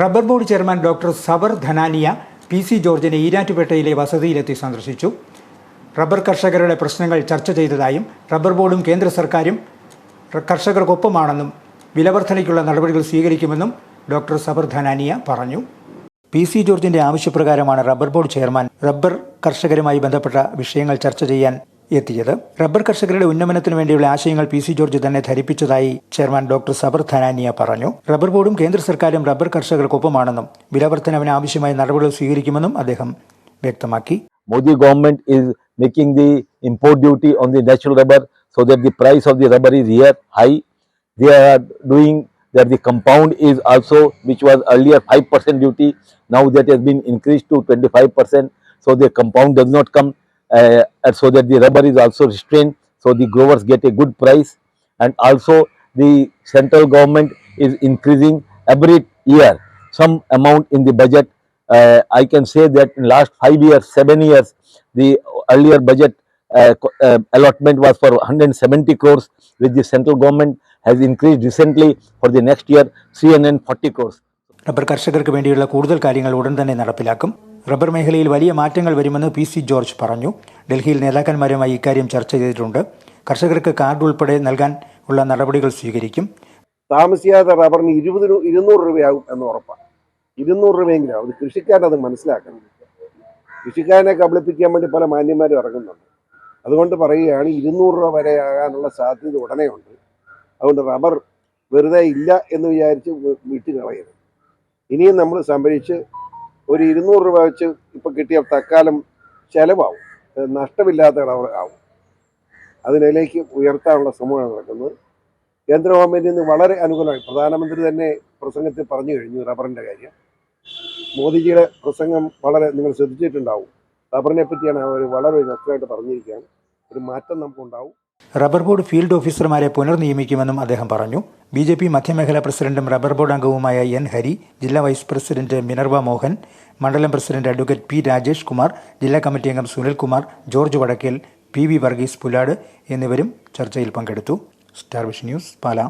Rubber board chairman doctor സബർ Dhanania P C ജോർജിനെ ഈരാറ്റുപേട്ടയിലെ വസതിയിലെത്തി സന്ദർശിച്ചു. റബ്ബർ കർഷകരുടെ പ്രശ്നങ്ങൾ ചർച്ച ചെയ്തതായും റബ്ബർ ബോർഡും കേന്ദ്ര സർക്കാരും കർഷകർക്കൊപ്പമാണെന്നും വിലവർധനയ്ക്കുള്ള നടപടികൾ സ്വീകരിക്കുമെന്നും ഡോക്ടർ സബർ ധനാനിയ പറഞ്ഞു. പി സി ജോർജിന്റെ ആവശ്യപ്രകാരമാണ് റബ്ബർ ബോർഡ് ചെയർമാൻ റബ്ബർ കർഷകരുമായി ബന്ധപ്പെട്ട വിഷയങ്ങൾ ചർച്ച ചെയ്യാൻ എത്തിയത്. റബ്ബർ കർഷകരുടെ ഉന്നമനത്തിനു വേണ്ടിയുള്ള ആശയങ്ങൾ പി സി ജോർജ് തന്നെ ധരിപ്പിച്ചതായി ചെയർമാൻ ഡോക്ടർ സബർ ധനാനിയ പറഞ്ഞു. റബ്ബർ ബോർഡും കേന്ദ്ര സർക്കാരും റബ്ബർ കർഷകർക്കൊപ്പമാണെന്നും വിലവർദ്ധനവിന് ആവശ്യമായ നടപടികൾ സ്വീകരിക്കുമെന്നും അദ്ദേഹം വ്യക്തമാക്കി. Modi government is making the import duty on the natural rubber so the price of the rubber is here high the are doing the compound is also which was earlier five percent duty now that has been increase to twenty five percent so the compound does not come so that the rubber is also restrained so the growers get a good price and also the central government is increasing every year some amount in the budget uh, I can say that in last five years, seven years, the earlier budget uh, co- uh, allotment was for 170 crores, which the central government has increased recently for the next year 340 crores. Rubber കർഷകർക്ക് വേണ്ടിയുള്ള കൂടുതൽ കാര്യങ്ങൾ ഉടൻ തന്നെ നടപ്പിലാക്കും rubber മേഖലയിൽ വലിയ മാറ്റങ്ങൾ വരുമെന്ന് പി സി ജോർജ് പറഞ്ഞു. ഡൽഹിയിൽ നേതാക്കന്മാരുമായി ഇക്കാര്യം ചർച്ച ചെയ്തിട്ടുണ്ട്. കർഷകർക്ക് കാർഡ് ഉൾപ്പെടെ നൽകാൻ ഉള്ള നടപടികൾ സ്വീകരിക്കും. താമസിയാതെ റബ്ബറിന് ഇരുപത് ഇരുന്നൂറ് രൂപയാകും എന്ന് ഉറപ്പാണ്. ഇരുന്നൂറ് രൂപയെങ്കിലും. അത് കൃഷിക്കാരനത് മനസ്സിലാക്കണം. കൃഷിക്കാരനെ കബളിപ്പിക്കാൻ വേണ്ടി പല മാന്യന്മാരും ഇറങ്ങുന്നുണ്ട്. അതുകൊണ്ട് പറയുകയാണ് ഇരുന്നൂറ് രൂപ വരെ ആകാനുള്ള സാധ്യത ഉടനെ ഉണ്ട് അതുകൊണ്ട് റബ്ബർ വെറുതെ ഇല്ല എന്ന് വിചാരിച്ച് വിട്ട് കളയരുത് ഇനിയും നമ്മൾ സംഭരിച്ച് ഒരു ഇരുന്നൂറ് രൂപ വെച്ച് ഇപ്പം കിട്ടിയ തക്കാലം ചിലവാകും. നഷ്ടമില്ലാത്ത റബ്ബർ ആവും. അതിനിലേക്ക് ഉയർത്താനുള്ള ശ്രമമാണ് നടക്കുന്നത്. കേന്ദ്ര ഗവൺമെന്റിൽ നിന്ന് വളരെ അനുകൂലമായി പ്രധാനമന്ത്രി തന്നെ പ്രസംഗത്തിൽ പറഞ്ഞു കഴിഞ്ഞു റബ്ബറിന്റെ കാര്യം. മോദിജിയുടെ പ്രസംഗം വളരെ നിങ്ങൾ ശ്രദ്ധിച്ചിട്ടുണ്ടാവും. റബ്ബറിനെ പറ്റിയാണ് അവർ വളരെ വ്യക്തമായിട്ട് പറഞ്ഞിരിക്കുകയാണ്. ഒരു മാറ്റം നമുക്കുണ്ടാവും. റബ്ബർ ബോർഡ് ഫീൽഡ് ഓഫീസർമാരെ പുനർനിയമിക്കുമെന്നും അദ്ദേഹം പറഞ്ഞു. ബി ജെ പി മധ്യമേഖലാ പ്രസിഡന്റും റബ്ബർ ബോർഡ് അംഗവുമായ എൻ ഹരി ജില്ലാ വൈസ് പ്രസിഡന്റ് മിനർവ മോഹൻ മണ്ഡലം president advocate P Rajesh Kumar ജില്ലാ കമ്മിറ്റി അംഗം Sunilkumar George Vadakkel P V Varghese Pulad എന്നിവരും ചർച്ചയിൽ പങ്കെടുത്തു. Star vision news Pala.